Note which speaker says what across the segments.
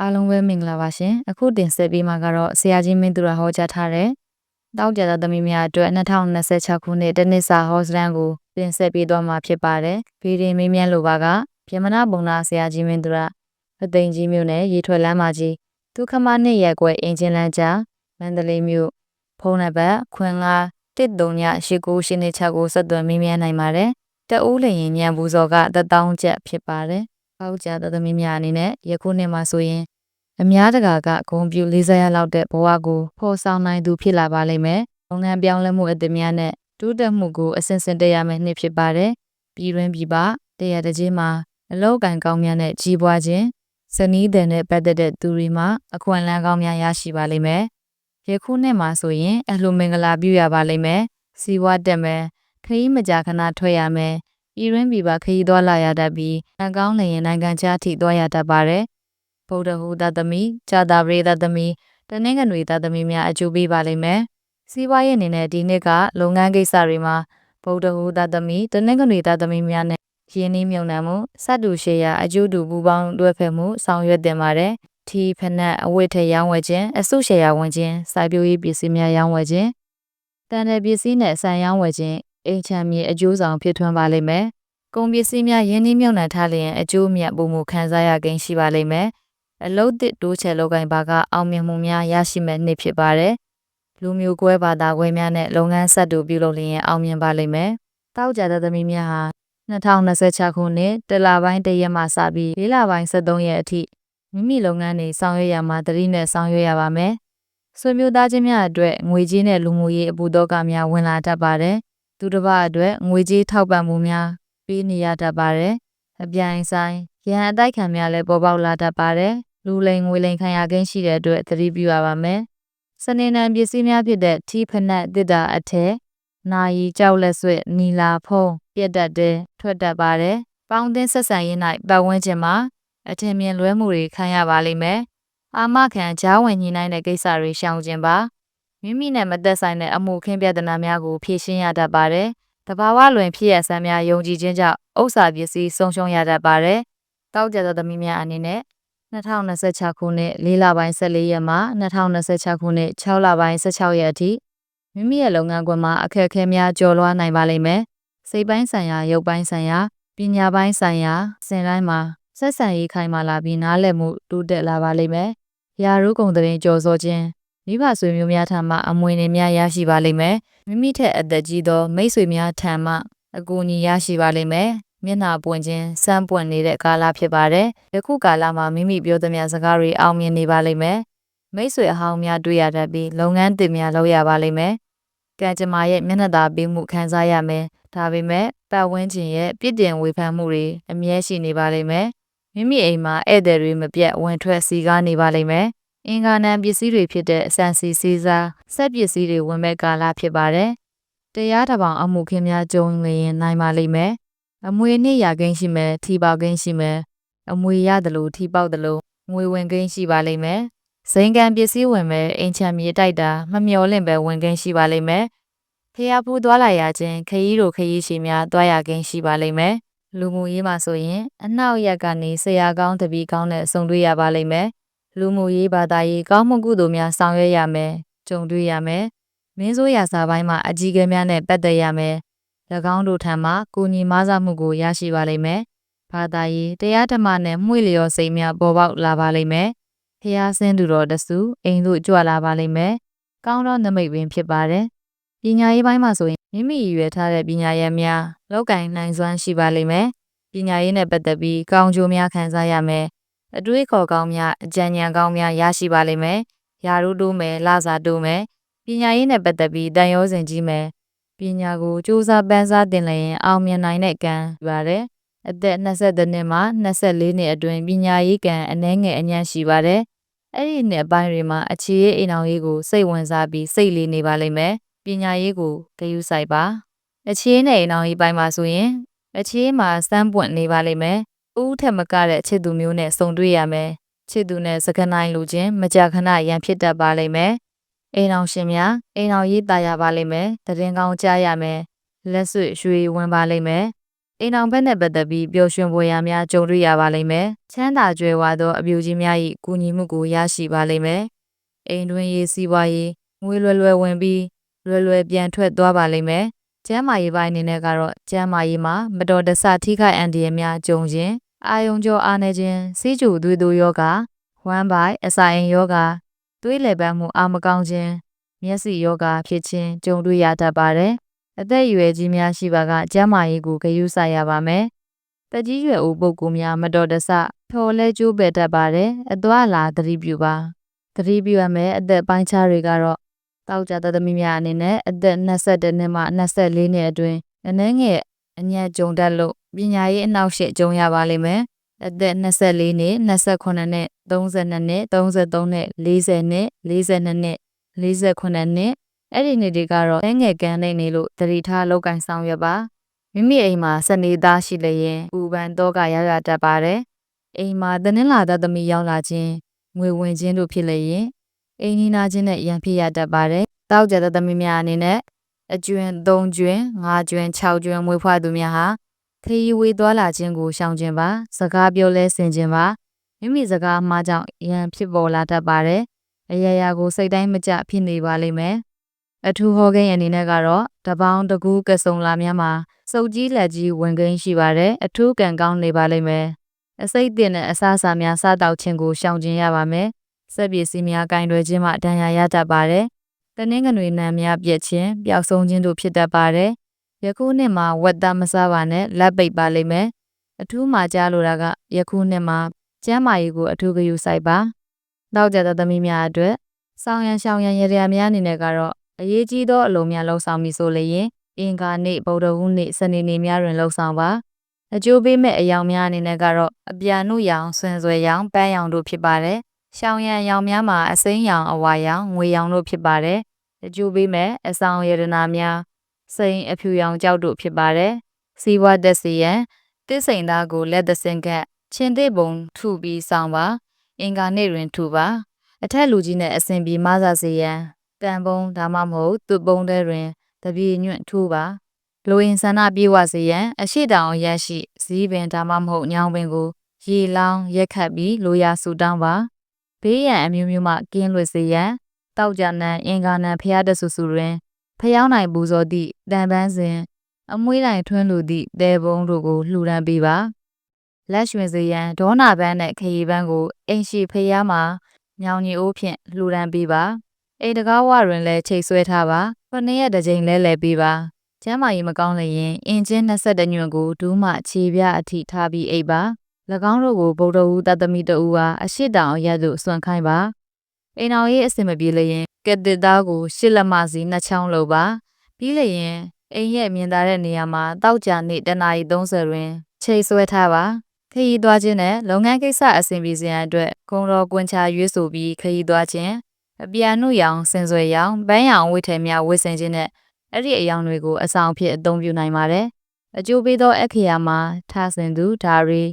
Speaker 1: အားလုံးပဲမင်္ဂလာပါရှင်အခုတင်ဆက်ပေးမှာကတော့ဆရာကြီးမင်းသူရဟောကြားထားတဲ့တောက်ကြတဲ့သမီးများအတွက်2026ခုနှစ်တနစ်စာဟောစတန်းကိုတင်ဆက်ပေးသွားမှာဖြစ်ပါတယ်ဗီဒီမေးမြန်းလိုပါကပြမနာဘုံနာဆရာကြီးမင်းသူရအသိင်ကြီးမြို့နယ်ရေထွက်လမ်းမကြီးဒုက္ခမနှစ်ရက်ကွယ်အင်ဂျင်လန်ကြားမန္တလေးမြို့ဖုန်းနံပါတ်ခွင်လား13ည89ရှင်းနေ6ကိုဆက်သွယ်မေးမြန်းနိုင်ပါတယ်တအူးလျင်ညံဘူးစော်ကတထောင်းချက်ဖြစ်ပါတယ် ပေါက်ကြတဲ့သမီးများအနေနဲ့ယခုနှစ်မှာဆိုရင် အများတကာကဂုံပြူလေးစားရလောက်တဲ့ဘဝကိုဖော်ဆောင်နိုင်သူဖြစ်လာပါလိမ့်မယ်။လုပ်ငန်းပြောင်းလဲမှုအသစ်များနဲ့တိုးတက်မှုကိုအစဉ်စဉ်တက်ရမယ့်နှစ်ဖြစ်ပါတယ်။ပြည်တွင်းပြည်ပတရားတကြီးမှာအလောက်ကန်ကောင်းများနဲ့ကြီးပွားခြင်းဇနီးတဲ့နဲ့ပတ်သက်တဲ့သူတွေမှာအခွင့်အလမ်းကောင်းများရရှိပါလိမ့်မယ်။ယခုနှစ်မှာဆိုရင်အလှမင်္ဂလာပြုရပါလိမ့်မယ်။စီဝါတက်မယ်ခရီးမကြာခဏထွက်ရမယ်။ ပြည်တွင်းပြည်ပခရီးသွားလာရတတ်ပြီးအကောင်းလျင်နိုင်ငံခြားထိသွားရတတ်ပါတယ်ဗုဒ္ဓဟူသသမီဂျာတာပရိသသမီတနင်္ဂနွေသသမီများအကျိုးပေးပါလိမ့်မယ်။စီးပွားရေးအနေနဲ့ဒီနှစ်ကလုပ်ငန်းကိစ္စတွေမှာဗုဒ္ဓဟူသသမီတနင်္ဂနွေသသမီများနဲ့ရင်းနှီးမြှုပ်နှံမှုစတူရှေယာအကျိုးတူပူပေါင်းတွဲဖက်မှုဆောင်ရွက်တင်ပါတယ်။ထီဖနက်အဝတ်ထည်ရောင်းဝယ်ခြင်းအစုရှေယာဝင်ခြင်းစိုက်ပျိုးရေးပစ္စည်းများရောင်းဝယ်ခြင်းတန်တဲ့ပစ္စည်းနဲ့ဆန်ရောင်းဝယ်ခြင်း အိမ်ချမ်းမြေအကျိုးဆောင်ဖြစ်ထွန်းပါလိမ့်မယ်။ကုန်ပစ္စည်းများရင်းနှီးမြှုပ်နှံထားလျင်အကျိုးမြတ်ပုံမှုခံစားရကိန်းရှိပါလိမ့်မယ်။အလုတ်တစ်တိုးချဲလောက်ကင်ပါကအောင်မြင်မှုများရရှိမဲ့နှစ်ဖြစ်ပါတယ်။လူမျိုးကွဲဘာသာခွဲများနဲ့လုပ်ငန်းဆက်တူပြုလုပ်လျင်အောင်မြင်ပါလိမ့်မယ်။တောက်ကြတဲ့သမီးများဟာ2026ခုနှစ်တလပိုင်းတရက်မှစပြီး၄လပိုင်း73ရက်အထိမိမိလုပ်ငန်းတွေဆောင်ရွက်ရမှာတတိနဲ့ဆောင်ရွက်ရပါမယ်။ဆွေမျိုးသားချင်းများအတွက်ငွေကြေးနဲ့လူမှုရေးအပူတော့ကများဝင်လာတတ်ပါတယ်။ သူတစ်ပါးအတွက်ငွေကြေးထောက်ပံ့မှုများပေးနေရတတ်ပါတယ်။အပြိုင်ဆိုင်ရန်အတိုက်ခံများလည်းပေါ်ပေါက်လာတတ်ပါတယ်လူလိန်ငွေလိန်ခံရခင်းရှိတဲ့အတွက်သတိပြုရပါမယ်။စနေနံပစ္စည်းများဖြစ်တဲ့ထီးဖနက်တစ်တာအထက်နာယီကြောက်လက်ဆွဲနီလာဖုံးပြက်တက်တဲ့ထွက်တတ်ပါတယ်။ပေါင်းသင်းဆက်ဆံရေး၌ပတ်ဝန်းကျင်မှာအထင်မြင်လွဲမှုတွေခံရပါလိမ့်မယ်။အာမခံကြားဝင်ညှိနှိုင်းတဲ့ကိစ္စတွေရှောင်ကျင်ပါ။ မိမိနဲ့မသက်ဆိုင်တဲ့အမှုခင်းပြဿနာများကိုဖြေရှင်းရတတ်ပါတယ်။တဘာဝလွင်ဖြစ်ရဆန်းများယုံကြည်ခြင်းကြောင့်ဥစ္စာပစ္စည်းဆုံးရှုံးရတတ်ပါတယ်။တောက်ကြသောသမီးများအနေနဲ့2026ခုနှစ်၄လပိုင်း14ရက်မှ2026ခုနှစ်6လပိုင်း16ရက်အထိမိမိရဲ့လုပ်ငန်းခွင်မှာအခက်အခဲများကျော်လွှားနိုင်ပါလိမ့်မယ်။စိတ်ပိုင်းဆိုင်ရာရုပ်ပိုင်းဆိုင်ရာပညာပိုင်းဆိုင်ရာစင်တိုင်းမှာဆက်ဆံရေးခိုင်မာလာပြီးနားလည်မှုတိုးတက်လာပါလိမ့်မယ်။ရာထူးကုန်တဲ့ကြော်စောခြင်း မိဘဆွေမျိုးများထံမှအမွေတွေများရရှိပါလိမ့်မယ်။မိမိထက်အသက်ကြီးသောမိတ်ဆွေများထံမှအကူအညီရရှိပါလိမ့်မယ်။မျက်နှာပွင့်ခြင်းစမ်းပွင့်နေတဲ့ကာလဖြစ်ပါတယ်။ယခုကာလမှာမိမိပြောသမျှစကားတွေအောင်မြင်နေပါလိမ့်မယ်။မိတ်ဆွေအဟောင်းများတွေ့ရတတ်ပြီးလုပ်ငန်းတင်များလုပ်ရပါလိမ့်မယ်။ကံကြမ္မာရဲ့မျက်နှာသာပေးမှုခံစားရမယ်။ဒါပေမဲ့ပတ်ဝန်းကျင်ရဲ့ပြစ်တင်ဝေဖန်မှုတွေအမြဲရှိနေပါလိမ့်မယ်။မိမိအိမ်မှာဧည့်သည်တွေမပြတ်ဝင်ထွက်စီကားနေပါလိမ့်မယ်။ အင်္ဂါနံပစ္စည်းတွေဖြစ်တဲ့အစံစီစီစားဆက်ပစ္စည်းတွေဝင်မဲ့ကာလဖြစ်ပါတယ်။တရားတပောင်အမှုခင်းများကြုံလျင်နိုင်ပါလိမ့်မယ်အမွေနှစ်ရကိန်းရှိမယ်ထီပေါကိန်းရှိမယ်အမွေရတယ်လို့ထီပေါတယ်လို့ငွေဝင်ကိန်းရှိပါလိမ့်မယ်ဇိမ်ကန်ပစ္စည်းဝင်မယ်အိမ်ချမ်းမြေတိုက်တာမမျော်လင့်ပဲဝင်ကိန်းရှိပါလိမ့်မယ်ဖျားဖူးသွားလာရခြင်းခရီးတို့ခရီးရှိများသွားရကိန်းရှိပါလိမ့်မယ်လူမှုရေးမှာဆိုရင်အနောက်ရက်ကနေဆရာကောင်းတပီကောင်းနဲ့ဆုံတွေ့ရပါလိမ့်မယ် လူမှုရေးဘာသာရေးကောင်းမှုကုသိုလ်များဆောင်ရွက်ရမယ်ကြုံတွေ့ရမယ်မင်းဆိုးရာစာပိုင်းမှာအကြီးကဲများနဲ့ပတ်သက်ရမယ်၎င်းတို့ထံမှကိုညီမဆမှုကိုရရှိပါလိမ့်မယ်။ဘာသာရေးတရားဓမ္မနဲ့မှုလျော်စိတ်များပေါ်ပေါက်လာပါလိမ့်မယ်။ဖျားဆင်းသူတော်တဆူအိမ်တို့ကြွလာပါလိမ့်မယ်။ကောင်းသောနမိတ်ပင်ဖြစ်ပါတယ်။ပညာရေးပိုင်းမှာဆိုရင်မိမိရွယ်ထားတဲ့ပညာရေးများလောက်ကင်နိုင်စွမ်းရှိပါလိမ့်မယ်။ပညာရေးနဲ့ပတ်သက်ပြီးကောင်းကျိုးများခံစားရမယ်။ အတွေးခေါ်ကောင်းများအကြံဉာဏ်ကောင်းများရရှိပါလိမ့်မယ်။ယာရုတိုးမယ်လာစာတိုးမယ်ပညာရေးနဲ့ပတ်သက်ပြီးတန်ရောစင်ကြီးမယ်ပညာကိုစူးစမ်းပန်းစားတင်လျင်အောင်မြင်နိုင်တဲ့ကံပါတယ်။အသက်20နှစ်မှ24နှစ်အတွင်းပညာရေးကံအနည်းငယ်အညံ့ရှိပါတယ်။အဲ့ဒီနှစ်အပိုင်းတွေမှာအခြေရေးအိမ်အောင်ရေးကိုစိတ်ဝင်စားပြီးစိတ်လေးနေပါလိမ့်မယ်။ပညာရေးကိုဂရုစိုက်ပါ။အခြေနဲ့အိမ်အောင်ရေးပိုင်းမှာဆိုရင်အခြေမှာစမ်းပွင့်နေပါလိမ့်မယ်။ ဦးထက်မကတဲ့ချစ်သူမျိုးနဲ့ဆုံတွေ့ရမယ်။ချစ်သူနဲ့စကနိုင်လူချင်းမကြာခဏရန်ဖြစ်တတ်ပါလိမ့်မယ်။အိမ်အောင်ရှင်များအိမ်အောင်ရေးတာရပါလိမ့်မယ်တရင်ကောင်းကြားရမယ်လက်ဆွေရွှေဝင်ပါလိမ့်မယ်အိမ်အောင်ဘက်နဲ့ပတ်သက်ပြီးပျော်ရွှင်ဖွယ်ရာများကြုံတွေ့ရပါလိမ့်မယ်ချမ်းသာကြွယ်ဝသောအပြူကြီးများ၏ကူညီမှုကိုရရှိပါလိမ့်မယ်အိမ်တွင်ရေးစီးပွားရေးငွေလွယ်လွယ်ဝင်ပြီးလွယ်လွယ်ပြန်ထွက်သွားပါလိမ့်မယ်ကျမ်းမာရေးပိုင်းအနေနဲ့ကတော့ကျမ်းမာရေးမှာမတော်တဆထိခိုက်အန္တရာယ်များကြုံခြင်း အာယုံကြောအားနေခြင်းစီးကျူသွေးတိုးယောဂဝမ်းပိုက်အစာအိမ်ယောဂသွေးလည်ပတ်မှုအာမကောင်းခြင်းမျက်စိယောဂဖြစ်ခြင်းကြုံတွေ့ရတတ်ပါတယ်အသက်အရွယ်ကြီးများရှိပါကကျန်းမာရေးကိုဂရုစိုက်ရပါမယ်။တက်ကြီးရွယ်အိုပုဂ္ဂိုလ်များမတော်တဆထော်လဲကျိုးပယ်တတ်ပါတယ်။အသွာလာသတိပြုပါ။သတိပြုရမယ်အသက်ပိုင်းခြားတွေကတော့တောက်ကြသသမီးများအနေနဲ့အသက်22နှစ်မှ24နှစ်အတွင်းအနှဲငယ် အညံ့ကြုံတတ်လို့ပညာရေးအနှောက်အယှက်ကြုံရပါလိမ့်မယ်။အသက်24နှစ်28နှစ်32နှစ်33နှစ်40နှစ်42နှစ်48နှစ်အဲ့ဒီနေ့တွေကတော့အဲငယ်ကန်းနေနေလို့တတိထားလောက်ကင်ဆောင်ရွက်ပါမိမိအိမ်မှာစနေသားရှိလျင်ဥပန်တော့ကရရတတ်ပါတယ်အိမ်မှာတနင်္လာသားသမီးရောက်လာခြင်းငွေဝင်ခြင်းတို့ဖြစ်လျင်အိမ်နီးနားချင်းနဲ့ရန်ဖြစ်ရတတ်ပါတယ်တောက်ကြတဲ့သမီးများအနေနဲ့ အကျွန်း၃ကျွန်း၅ကျွန်း၆ကျွန်းမွေးဖွားသူများဟာခရီးဝေးသွားလာခြင်းကိုရှောင်ခြင်းပါစကားပြောလဲဆင်ခြင်းပါမိမိစကားမှားကြောင့်ရန်ဖြစ်ပေါ်လာတတ်ပါတယ်အရာရာကိုစိတ်တိုင်းမကြဖြစ်နေပါလိမ့်မယ်အထူးဟောကိန်းအနေနဲ့ကတော့တပေါင်းတကူးကဆုံလာများမှာစုပ်ကြီးလက်ကြီးဝင်ကိန်းရှိပါတယ်အထူးကံကောင်းနေပါလိမ့်မယ်အစိတ်တင်တဲ့အစားအစာများစားတောက်ခြင်းကိုရှောင်ကျဉ်ရပါမယ်စက်ပစ္စည်းများကင်တွယ်ခြင်းမှဒဏ်ရာရတတ်ပါတယ် တနင်္ဂနွေနံများပြက်ခြင်းပျောက်ဆုံးခြင်းတို့ဖြစ်တတ်ပါတယ်ယခုနှစ်မှာဝက်သားမစားပါနဲ့လက်ပိတ်ပါလိမ့်မယ်အထူးမှာကြားလိုတာကယခုနှစ်မှာကျမ်းမာရေးကိုအထူးဂရုစိုက်ပါတောက်ကြတဲ့သမီးများအတွက်ဆောင်းရန်ရှောင်းရန်ရရများအနေနဲ့ကတော့အရေးကြီးသောအလုံးများလှုပ်ဆောင်ပြီဆိုလျင်အင်္ဂါနေ့ဗုဒ္ဓဟူးနေ့စနေနေ့များတွင်လှုပ်ဆောင်ပါအကျိုးပေးမဲ့အယောင်များအနေနဲ့ကတော့အပြာနုရောင်ဆွင်ဆွဲရောင်ပန်းရောင်တို့ဖြစ်ပါတယ် ရှောင်းရံရောင်များမှာအစိမ်းရောင်အဝါရောင်ငွေရောင်တို့ဖြစ်ပါတယ်အကျိုးပေးမဲ့အဆောင်ရတနာများစိန်အဖြူရောင်ကြောက်တို့ဖြစ်ပါတယ်စီဝါတက်စီယံတစ်စိန်သားကိုလက်သစင်ကချင်းသေးပုံထုပြီးဆောင်ပါအင်္ဂါနေ့တွင်ထုပါအထက်လူကြီးနဲ့အစဉ်ပြေမဆစေရန်တန်ပုံဒါမှမဟုတ်သူ့ပုံထဲတွင်တပြေညွန့်ထိုးပါလိုရင်ဆန္ဒပြေဝစေရန်အရှိတောင်ရရှိဇီးပင်ဒါမှမဟုတ်ညောင်ပင်ကိုရေလောင်းရက်ခတ်ပြီးလိုရာဆူတောင်းပါ ဘေးရန်အမျိုးမျိုးမှကင်းလွတ်စေရန်တောက်ကြနံအင်္ဂါနံဖျားတဆူဆူတွင်ဖျောင်းနိုင်ပူဇော်သည့်တန်ပန်းစဉ်အမွှေးတိုင်ထွန်းလူသည့်တဲဘုံတို့ကိုလှူဒန်းပေးပါလက်ရွှင်စေရန်ဒေါနာပန်းနဲ့ခရီးပန်းကိုအိမ်ရှိဖျားမှာညောင်ညီအိုးဖြင့်လှူဒန်းပေးပါအိမ်တကားဝတွင်လည်းချိတ်ဆွဲထားပါခုနှစ်ရက်တစ်ကြိမ်လဲလဲပေးပါကျမ်းမာရေးမကောင်းလျင်အင်ဂျင်22ညွန့်ကိုဒူးမှခြေပြအထိထားပြီးအိပ်ပါ၎ င်းတို့ကိုဗုဒ္ဓဟူတသမီတဦးဟာအရှိတောင်ရက်သို့ဆွန့်ခိုင်းပါအိမ်တော်ရေးအစင်မပြေလျင်ကက်တစ်သားကိုရှစ်လက်မစီနှစ်ချောင်းလိုပါပြီးလျင်အိမ်ရဲ့မြင်သာတဲ့နေရာမှာတောက်ကြနေ့တနာရီ30တွင်ချိန်ဆွဲထားပါခရီးသွားခြင်းနဲ့လုပ်ငန်းကိစ္စအဆင်ပြေစေရန်အတွက်ကုံတော်ကွန်ချရွေးဆိုပြီးခရီးသွားခြင်းအပြာနုရောင်စင်ဆွဲရောင်ပန်းရောင်ဝိထဲများဝစ်ဆင်ခြင်းနဲ့အဲ့ဒီအယောင်တွေကိုအဆောင်ဖြစ်အသုံးပြုနိုင်ပါတယ်။အကျိုးပေးသောအခရာမှာထားဆင်သူဒါရီ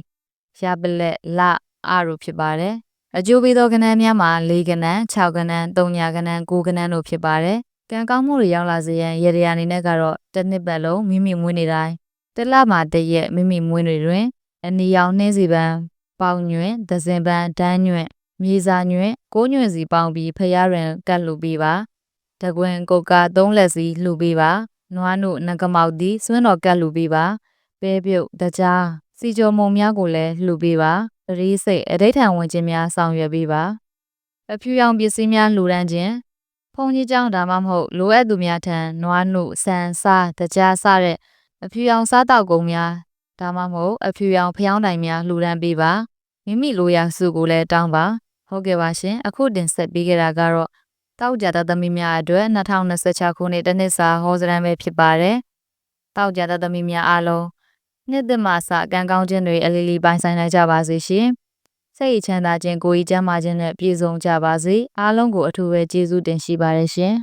Speaker 1: ရပလက်လအားတို့ဖြစ်ပါတယ်။အကျိုးပေးသောကဏ္ဍများမှာ၄ကဏ္ဍ၆ကဏ္ဍ၃ညာကဏ္ဍ၉ကဏ္ဍတို့ဖြစ်ပါတယ်။ကံကောင်းမှုတွေရောက်လာစေရန်ရရအနေနဲ့ကတော့တစ်နှစ်ပတ်လုံးမိမိမွေးနေတိုင်းတစ်လမှာတစ်ရက်မိမိမွေးနေတွင်အနီရောင်နှင်းစီပန်းပေါင်ညွန့်ဒဇင်ပန်းဒန်းညွန့်မြေစာညွန့်ကိုညွန့်စီပေါင်းပြီးဖျားရန်ကတ်လူပေးပါတကွင်ကုတ်ကာသုံးလက်စီလှူပေးပါနွားနုနဂမောက်သည်စွန်းတော်ကတ်လှူပေးပါပဲပြုတ်တကြား စီကြော်မုံများကိုလည်းလှူပေးပါပရိစိတ်အဋိဌံဝင်ခြင်းများဆောင်ရွက်ပေးပါအဖြူရောင်ပစ္စည်းများလှူဒန်းခြင်းဖုန်ကြီးကျောင်းဒါမှမဟုတ်လိုအပ်သူများထံနွားနုဆန်စားတကြားစတဲ့အဖြူရောင်စားတောက်ကုန်များဒါမှမဟုတ်အဖြူရောင်ဖျောင်းတိုင်များလှူဒန်းပေးပါမိမိလိုရာစုကိုလည်းတောင်းပါဟုတ်ကဲ့ပါရှင်အခုတင်ဆက်ပေးခဲ့တာကတော့တောက်ကြတဲ့သမီးများအတွက်2026ခုနှစ်တနှစ်စာဟောစရမ်းပဲဖြစ်ပါတယ်တောက်ကြတဲ့သမီးများအားလုံး နှစ်သက်မှစကံကောင်းခြင်းတွေအလီလီပိုင်ဆိုင်နိုင်ကြပါစေရှင်စိတ်ချမ်းသာခြင်းကိုယ်ကြီးကျန်းမာခြင်းနဲ့ပြည့်စုံကြပါစေအားလုံးကိုအထူးပဲကျေးဇူးတင်ရှိပါတယ်ရှင်